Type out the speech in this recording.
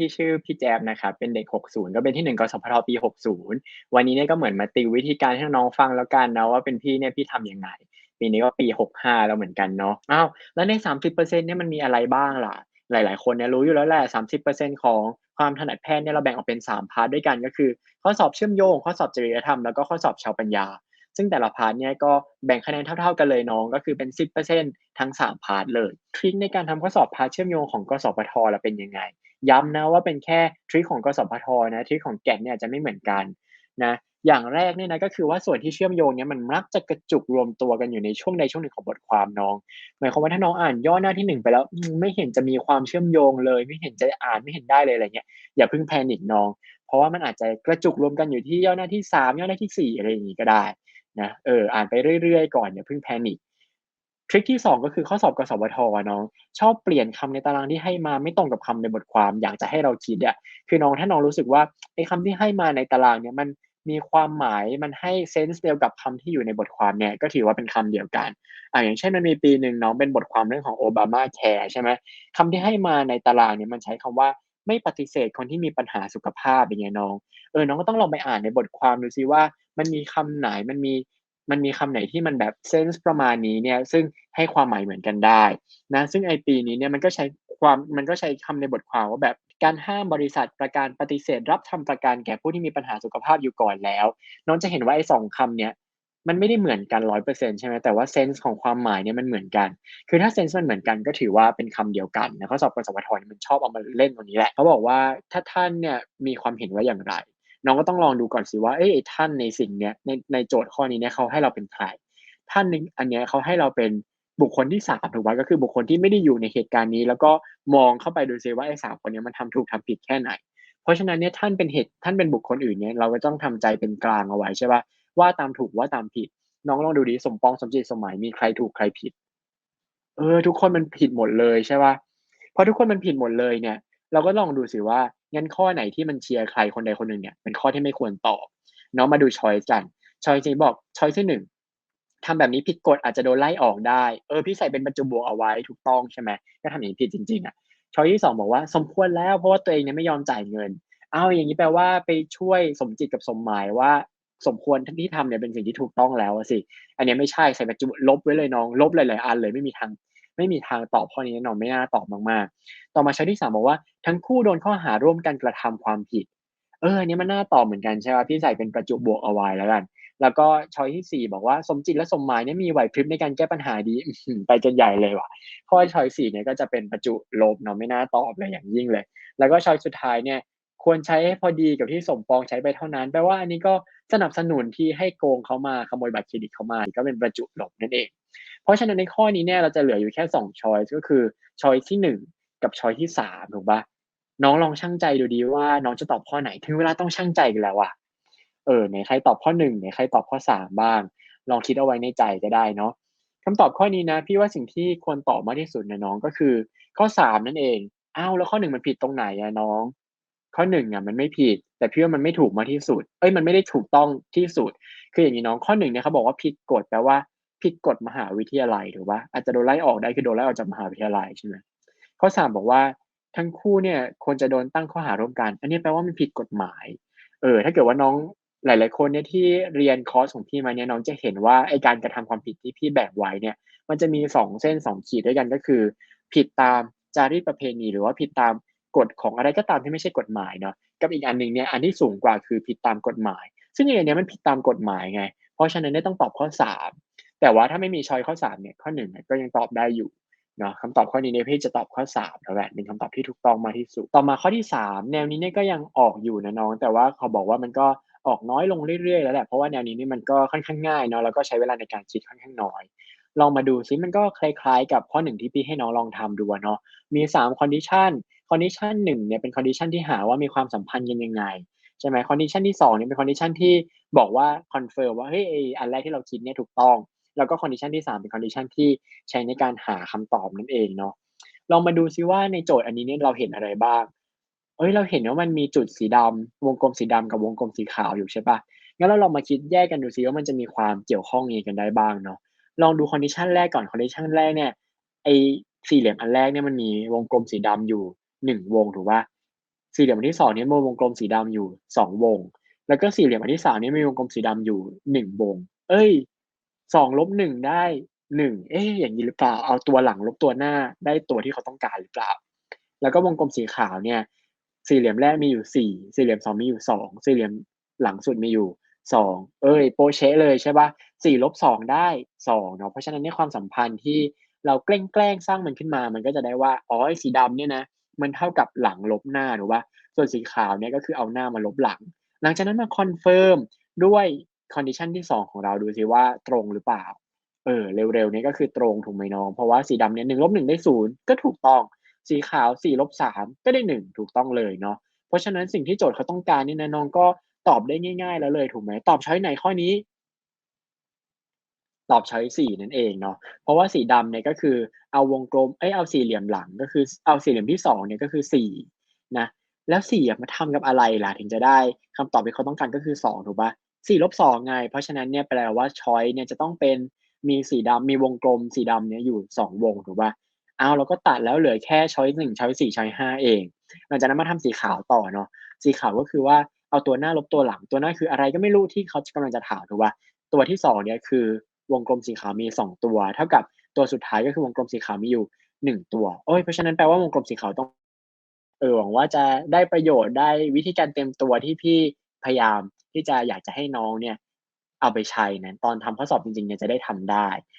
พี่ชื่อพี่แจ๊บนะครับเป็นเด็ก 60 ก็เป็นที่1กสพทปี 60 วันนี้เนี่ยก็เหมือนมาติววิธีการให้น้องฟังแล้วกันนะว่าเป็นพี่เนี่ยพี่ทำยังไงปีนี้ก็ปี 65 แล้วเหมือนกันเนาะอ้าวแล้วใน 30%เนี่ยมันมีอะไรบ้างล่ะ หลาย ๆ คนเนี่ยรู้อยู่แล้วแหละ30%ของความถนัดแพทย์เนี่ยเราแบ่งออกเป็น 3 พาร์ตด้วยกันก็คือ ข้อสอบเชื่อมโยง ข้อสอบจริยธรรมแล้วก็ข้อสอบชาวปัญญา ซึ่งแต่ละพาร์ตเนี่ยก็แบ่งคะแนนเท่า ๆกันเลยน้องก็คือเป็น 10%ทั้ง 3 พาร์ตเลยทริกในการทำข้อสอบพาร์ตเชื่อมโยงของกสพทล่ะเป็นยังไง ย้ำนะว่าเป็นแค่ทริกของกสพทนะทริกของ GAT เนี่ยจะไม่เหมือนกันนะอย่างแรกเนี่ยนะก็คือว่าส่วนที่เชื่อมโยงเนี่ยมันมักจะกระจุกรวมตัวกันอยู่ในช่วงใดช่วงหนึ่งของบทความน้อง หมายความว่าถ้าน้องอ่านย่อหน้าที่1ไปแล้วไม่เห็นจะมีความเชื่อมโยงเลย ไม่เห็นจะอ่านไม่เห็นได้เลยอะไรเงี้ยอย่าเพิ่ง panic น้อง เพราะว่ามันอาจจะกระจุกรวมกันอยู่ที่ย่อหน้าที่3ย่อหน้าที่4อะไรอย่างงี้ก็ได้นะเอออ่านไปเรื่อยๆก่อนอย่าเพิ่ง panic ทริกที่ 2 ก็คือข้อสอบกสพทน้องชอบเปลี่ยนคำในตารางที่ให้มาไม่ตรงกับคำในบทความอยากจะให้เราคิดอะคือน้องถ้าน้องรู้สึกว่าไอ้คำที่ให้มาในตารางเนี่ยมันมีความหมายมันให้เซนส์เดียวกับคำที่อยู่ในบทความเนี่ยก็ถือว่าเป็นคำเดียวกันอ่าอย่างเช่นมันมีปีหนึ่งน้องเป็นบทความเรื่องของ Obamacare ใช่ไหมคำที่ให้มาในตารางเนี่ยมันใช้คำว่าไม่ปฏิเสธคนที่มีปัญหาสุขภาพอย่างเงี้ยน้องเออน้องก็ต้องลองไปอ่านในบทความดูซิว่า มันมีคำไหนมันมี มันมีคำไหนที่มันแบบเซนส์ประมาณนี้เนี่ยซึ่งให้ความหมายเหมือนกันได้นะซึ่งไอ้ปีนี้เนี่ยมันก็ใช้ความมันก็ใช้คำในบทความว่าแบบการห้ามบริษัทประกันปฏิเสธ รับทำประกันแก่ผู้ที่มีปัญหาสุขภาพอยู่ก่อนแล้ว น้องจะเห็นว่าไอ้2คำเนี้ยมันไม่ได้เหมือนกัน100%ใช่ไหมแต่ว่าเซนส์ของความหมายเนี่ยมันเหมือนกัน คือถ้าเซนส์มันเหมือนกันก็ถือว่าเป็นคำเดียวกันนะข้อสอบกสพทมันชอบเอามาเล่นตรงนี้แหละเขาบอกว่าถ้าท่านเนี่ยมีความเห็นว่าอย่างไร น้องก็ต้องลองดูก่อนสิว่าเออท่านในสิ่งเนี้ยในในโจทย์ข้อนี้เนี่ยเขาให้เราเป็นใคร ท่านนึงอันเนี้ยเขาให้เราเป็นบุคคลที่3ถูกไหมก็คือบุคคลที่ไม่ได้อยู่ในเหตุการณ์นี้ แล้วก็มองเข้าไปดูซิว่าไอ้3คนเนี้ยมันทำถูกทำผิดแค่ไหน เพราะฉะนั้นเนี่ยท่านเป็นเหตุท่านเป็นบุคคลอื่นเนี่ยเราก็ต้องทำใจเป็นกลางเอาไว้ใช่เปล่าว่าตามถูกว่าตามผิด น้องลองดูดิสมปองสมจิตสมหมายมีใครถูกใครผิด เออ ทุกคนมันผิดหมดเลยใช่ปล่าพอทุกคนมันผิดหมดเลยเนี่ย เราก็ลองดูสิว่า งั้นข้อไหนที่มันเชียร์ใครคนใดคนหนึ่งเนี่ยเป็นข้อที่ไม่ควรตอบเนาะมาดูชอยกันชอยซ์นี้บอกชอยที่1ทำแบบนี้ผิดกฎอาจจะโดนไล่ออกได้เออพี่ใส่เป็นบรรจุบวกเอาไว้ถูกต้องใช่ไหมก็ทำอย่างนี้ผิดจริงๆอะชอยที่2บอกว่าสมควรแล้วเพราะว่าตัวเองเนี่ยไม่ยอมจ่ายเงินอ้าวอย่างงี้แปลว่าไปช่วยสมจิตกับสมหมายว่าสมควรที่ทำเนี่ยเป็นสิ่งที่ถูกต้องแล้วสิ อันนี้ไม่ใช่ใส่บรรจุลบไว้เลยน้อง ลบหลายๆอันเลยไม่มีทาง ไม่มีทางตอบข้อนี้แน่นอนไม่น่าตอบมากๆ ต่อมาชอยซ์ที่3บอกว่าทั้งคู่โดนข้อหาร่วมกันกระทำความผิด เอออันนี้มันน่าตอบเหมือนกันใช่เปล่าพี่ใส่เป็นประจุบวกเอาไว้แล้วกัน แล้วก็ชอยที่ 4 บอกว่าสมจิตและสมหมายเนี่ยมีไหวพริบในการแก้ปัญหาดีไปกันใหญ่เลยว่ะ ข้อชอยซ์4เนี่ยก็จะเป็นประจุลบเนาะไม่น่าตอบเลยอย่างยิ่งเลย แล้วก็ชอยสุดท้ายเนี่ยควรใช้ให้พอดีกับที่สมปองใช้ไปเท่านั้น แปลว่าอันนี้ก็สนับสนุนที่ให้โกงเขามาขโมยบัตรเครดิตเขามา ก็เป็นประจุลบนั่นเอง เพราะฉะนั้นในข้อนี้เนี่ยเราจะเหลืออยู่แค่2ชอยก็คือชอยที่1กับชอยที่3ถูกปล่าน้องลองชั่งใจดูดิว่าน้องจะตอบข้อไหน ถึงเวลาต้องชั่งใจอีกแล้วอะเออไหนใครตอบข้อ1ไหนใครตอบข้อ3บ้าง ลองคิดเอาไว้ในใจก็ได้เนาะคำตอบข้อนี้นะ พี่ว่าสิ่งที่ควรตอบมากที่สุดนะน้องก็คือ ข้อ3นั่นเองอ้าวแล้วข้อ1มันผิดตรงไหนอะน้อง ข้อ1อะมันไม่ผิด แต่พี่ว่ามันไม่ถูกมากที่สุด เอ๊ยมันไม่ได้ถูกต้องที่สุด คืออย่างงี้น้องข้อ1เนี่ยเขาบอกว่าผิดกฎแปลว่า ผิดกฎมหาวิทยาลัยถูกเปล่าอาจจะโดนไล่ออกได้คือโดนไล่ออกจากมหาวิทยาลัยใช่ไหมข้อ3บอกว่าทั้งคู่เนี่ยควรจะโดนตั้งข้อหาร่วมกัน อันนี้แปลว่ามันผิดกฎหมาย เออ ถ้าเกิดว่าน้องหลาย ๆ คนเนี่ยที่เรียนคอร์สของพี่มาเนี่ยน้องจะเห็นว่าไอ้การกระทำความผิดที่พี่แบ่งไว้เนี่ย มันจะมี2เส้น2ขีดด้วยกันก็คือ ผิดตามจารีตประเพณี หรือว่าผิดตามกฎของอะไรก็ตามที่ไม่ใช่กฎหมายเนาะกับอีกอันหนึ่งเนี่ยอันที่สูงกว่าคือผิดตามกฎหมาย ซึ่งไอ้เนี้ยมันผิดตามกฎหมายไง เพราะฉะนั้นเนี่ยต้องตอบข้อ3 แต่ว่าถ้าไม่มีชอยข้อ3เนี่ยข้อ1เนี่ยก็ยังตอบได้อยู่เนาะคำตอบข้อนี้เนี่ยพี่จะตอบข้อ3แล้วแหละเป็นคำตอบที่ถูกต้องมากที่สุดต่อมาข้อที่3แนวนี้เนี่ยก็ยังออกอยู่นะน้อง แต่ว่าเขาบอกว่ามันก็ออกน้อยลงเรื่อยๆแล้วแหละเพราะว่าแนวนี้นี่มันก็ค่อนข้างง่ายเนาะแล้วก็ใช้เวลาในการคิดค่อนข้างน้อย ลองมาดูซิมันก็คล้ายๆ กับข้อ1ที่พี่ให้น้องลองทำดูเนาะมี3 condition condition 1เนี่ยเป็น condition ที่หาว่ามีความสัมพันธ์กันยังไงใช่ไหม condition ที่2เนี่ยเป็น condition ที่บอกว่าคอนเฟิร์มว่าเฮ้ยอันแรกที่เราคิดเนี่ยถูกต้อง แล้วก็ condition ที่ 3 เป็น condition ที่ใช้ในการหาคำตอบนั่นเองเนาะลองมาดูซิว่าในโจทย์อันนี้เนี่ยเราเห็นอะไรบ้างเฮ้ยเราเห็นว่ามันมีจุดสีดำวงกลมสีดำกับวงกลมสีขาวอยู่ใช่ปล่างั้นเราลองมาคิดแยกกันดูซิว่ามันจะมีความเกี่ยวข้องยังไงกันได้บ้างเนาะลองดู condition แรกก่อน condition แรกเนี่ยไอสี่เหลี่ยมอันแรกเนี่ยมันมีวงกลมสีดำอยู่1วงถูกปล่าสี่เหลี่ยมอันที่2เนี่ยมีวงกลมสีดำอยู่2วง แล้วก็สี่เหลี่ยมอันที่3เนี่ยมีวงกลมสีดำอยู่1วง เอ๊ย 2ลบ1ได้1เอ๊อย่างงี้หรือเปล่า?เอาตัวหลังลบตัวหน้าได้ตัวที่เขาต้องการหรือเปล่า?แล้วก็วงกลมสีขาวเนี่ย สี่เหลี่ยมแรกมีอยู่4สี่เหลี่ยม2มีอยู่2สี่เหลี่ยมหลังสุดมีอยู่2เอ๊ยโปเชเลยใช่ปล่า?4ลบ2ได้2เนาะเพราะฉะนั้นเนี่ยความสัมพันธ์ที่เราแกล้งๆสร้างมันขึ้นมา มันก็จะได้ว่าอ๋อสีดำเนี่ยนะมันเท่ากับหลังลบหน้าถูกเปล่า?ส่วนสีขาวเนี่ยก็คือเอาหน้ามาลบหลัง หลังจากนั้นมาคอนเฟิร์มด้วย condition ที่2ของเราดูซิว่าตรงหรือเปล่า?เออ เร็วๆนี่ยก็คือตรงถูกไหมน้อง?เพราะว่าสีดำเนี่ย1ลบ1ได้0ก็ถูกต้อง สีขาว4ลบ3ก็ได้1ถูกต้องเลยเนาะ เพราะฉะนั้นสิ่งที่โจทย์เขาต้องการนี่นะน้องก็ตอบได้ง่าย ๆ แล้วเลยถูกไหม?ตอบชอยไหนข้อนี้?ตอบชอยซ์4นั่นเองเนาะ เพราะว่าสีดำเนี่ยก็คือเอาวงกลม เอ๊ยเอาสี่เหลี่ยมหลังก็คือเอาสี่เหลี่ยมที่2เนี่ยก็คือ4นะ แล้ว4อะมาทำกับอะไรล่ะถึงจะได้คำตอบที่เขาต้องการก็คือ2ถูกปล่า?4ลบ2ไง เพราะฉะนั้นเนี่ยแปลว่าชอยเนี่ยจะต้องเป็นมีสีดำมีวงกลมสีดำเนี่ยอยู่2วงถูกปล่า?อ้าวเราก็ตัดแล้วเหลือแค่ชอยซ์1ชอยซ์4ชอยซ์5เอง หลังจากนั้นมาทำสีขาวต่อเนาะสีขาวก็คือว่าเอาตัวหน้าลบตัวหลัง ตัวหน้าคืออะไรก็ไม่รู้ที่เขาจกำลังจะถามถูกเปล่า?ตัวที่2เนี่ยคือวงกลมสีขาวมี2ตัว เท่ากับตัวสุดท้ายก็คือวงกลมสีขาวมีอยู่1ตัวโอ๊ยเพราะฉะนั้นแปลว่าวงกลมสีขาวต้องเออหวังว่าจะได้ประโยชน์ได้วิธีการเตรียมตัวที่พี่พยายาม ที่จะอยากจะให้น้องเนี่ยเอาไปใช้นะตอนทำข้อสอบจริงๆเนี่ยจะได้ทำได้